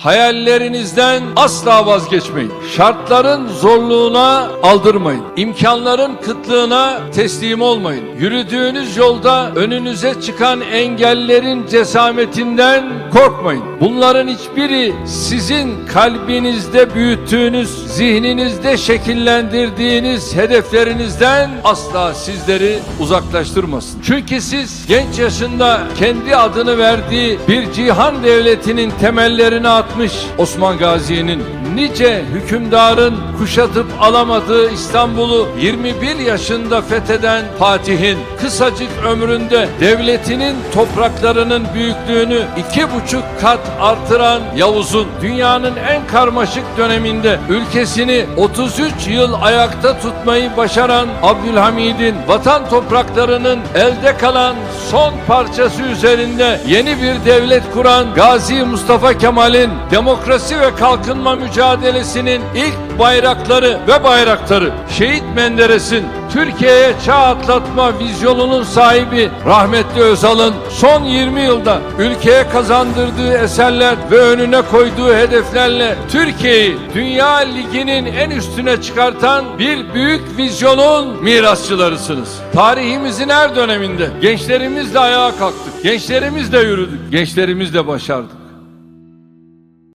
Hayallerinizden asla vazgeçmeyin. Şartların zorluğuna aldırmayın. İmkanların kıtlığına teslim olmayın. Yürüdüğünüz yolda önünüze çıkan engellerin cesametinden korkmayın. Bunların hiçbiri sizin kalbinizde büyüttüğünüz, zihninizde şekillendirdiğiniz hedeflerinizden asla sizleri uzaklaştırmasın. Çünkü siz genç yaşında kendi adını verdiği bir cihan devletinin temellerini atmış Osman Gazi'nin. Nice hükümdarın kuşatıp alamadığı İstanbul'u 21 yaşında fetheden Fatih'in kısacık ömründe devletinin topraklarının büyüklüğünü iki buçuk kat artıran Yavuz'un dünyanın en karmaşık döneminde ülkesini 33 yıl ayakta tutmayı başaran Abdülhamid'in vatan topraklarının elde kalan son parçası üzerinde yeni bir devlet kuran Gazi Mustafa Kemal'in demokrasi ve kalkınma mücadelesinin ilk bayrakları ve bayraktarı Şehit Menderes'in Türkiye'ye çağ atlatma vizyonunun sahibi rahmetli Özal'ın son 20 yılda ülkeye kazandırdığı eserler ve önüne koyduğu hedeflerle Türkiye'yi Dünya Ligi'nin en üstüne çıkartan bir büyük vizyonun mirasçılarısınız. Tarihimizin her döneminde gençlerimizle ayağa kalktık. Gençlerimizle yürüdük. Gençlerimizle başardık.